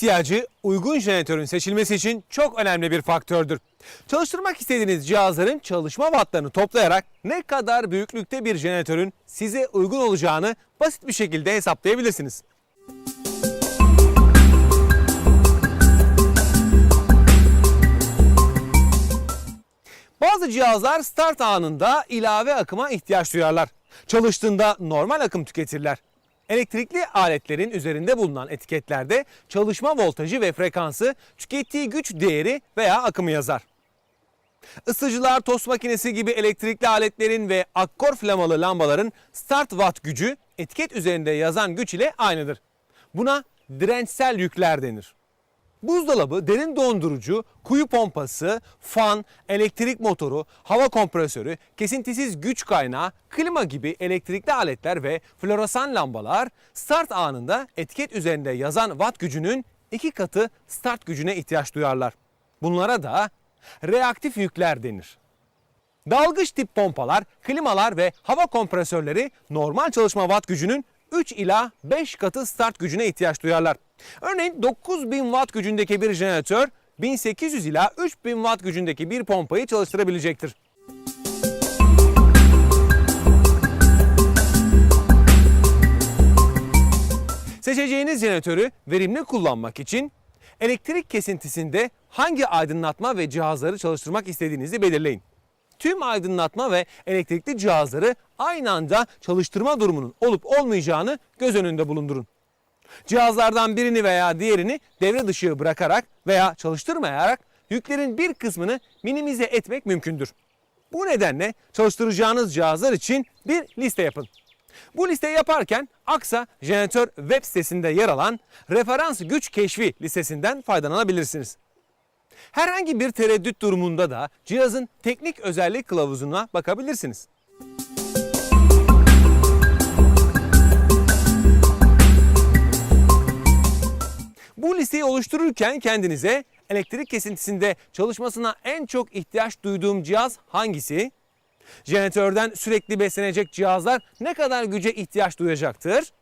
ihtiyacı uygun jeneratörün seçilmesi için çok önemli bir faktördür. Çalıştırmak istediğiniz cihazların çalışma wattlarını toplayarak ne kadar büyüklükte bir jeneratörün size uygun olacağını basit bir şekilde hesaplayabilirsiniz. Bazı cihazlar start anında ilave akıma ihtiyaç duyarlar. Çalıştığında normal akım tüketirler. Elektrikli aletlerin üzerinde bulunan etiketlerde çalışma voltajı ve frekansı, tükettiği güç değeri veya akımı yazar. Isıcılar, tost makinesi gibi elektrikli aletlerin ve akkor flamalı lambaların start watt gücü etiket üzerinde yazan güç ile aynıdır. Buna dirençsel yükler denir. Buzdolabı, derin dondurucu, kuyu pompası, fan, elektrik motoru, hava kompresörü, kesintisiz güç kaynağı, klima gibi elektrikli aletler ve floresan lambalar start anında etiket üzerinde yazan watt gücünün iki katı start gücüne ihtiyaç duyarlar. Bunlara da reaktif yükler denir. Dalgıç tip pompalar, klimalar ve hava kompresörleri normal çalışma watt gücünün 3 ila 5 katı start gücüne ihtiyaç duyarlar. Örneğin 9000 watt gücündeki bir jeneratör 1800 ila 3000 watt gücündeki bir pompayı çalıştırabilecektir. Seçeceğiniz jeneratörü verimli kullanmak için elektrik kesintisinde hangi aydınlatma ve cihazları çalıştırmak istediğinizi belirleyin. Tüm aydınlatma ve elektrikli cihazları aynı anda çalıştırma durumunun olup olmayacağını göz önünde bulundurun. Cihazlardan birini veya diğerini devre dışı bırakarak veya çalıştırmayarak yüklerin bir kısmını minimize etmek mümkündür. Bu nedenle çalıştıracağınız cihazlar için bir liste yapın. Bu listeyi yaparken Aksa Jeneratör web sitesinde yer alan referans güç keşfi listesinden faydalanabilirsiniz. Herhangi bir tereddüt durumunda da cihazın teknik özellik kılavuzuna bakabilirsiniz. Bu listeyi oluştururken kendinize elektrik kesintisinde çalışmasına en çok ihtiyaç duyduğum cihaz hangisi? Jeneratörden sürekli beslenecek cihazlar ne kadar güce ihtiyaç duyacaktır?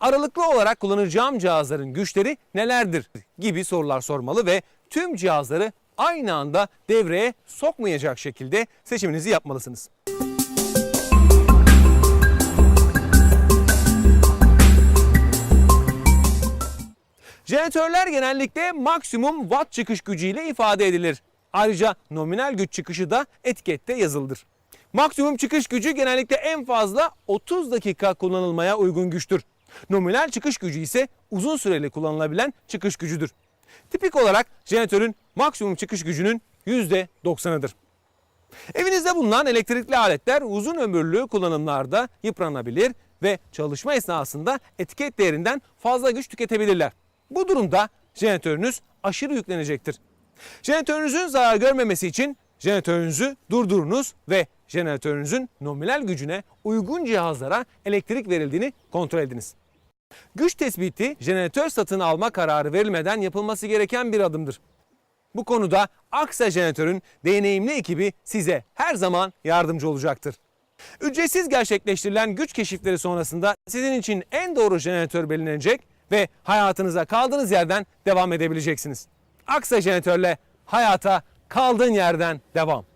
Aralıklı olarak kullanacağım cihazların güçleri nelerdir gibi sorular sormalı ve tüm cihazları aynı anda devreye sokmayacak şekilde seçiminizi yapmalısınız. Jeneratörler genellikle maksimum watt çıkış gücüyle ifade edilir. Ayrıca nominal güç çıkışı da etikette yazılıdır. Maksimum çıkış gücü genellikle en fazla 30 dakika kullanılmaya uygun güçtür. Nominal çıkış gücü ise uzun süreli kullanılabilen çıkış gücüdür. Tipik olarak jeneratörün maksimum çıkış gücünün %90'ıdır. Evinizde bulunan elektrikli aletler uzun ömürlü kullanımlarda yıpranabilir ve çalışma esnasında etiket değerinden fazla güç tüketebilirler. Bu durumda jeneratörünüz aşırı yüklenecektir. Jeneratörünüzün zarar görmemesi için jeneratörünüzü durdurunuz ve jeneratörünüzün nominal gücüne uygun cihazlara elektrik verildiğini kontrol ediniz. Güç tespiti jeneratör satın alma kararı verilmeden yapılması gereken bir adımdır. Bu konuda Aksa Jeneratör'ün deneyimli ekibi size her zaman yardımcı olacaktır. Ücretsiz gerçekleştirilen güç keşifleri sonrasında sizin için en doğru jeneratör belirlenecek ve hayatınıza kaldığınız yerden devam edebileceksiniz. Aksa Jeneratör'le hayata kaldığın yerden devam.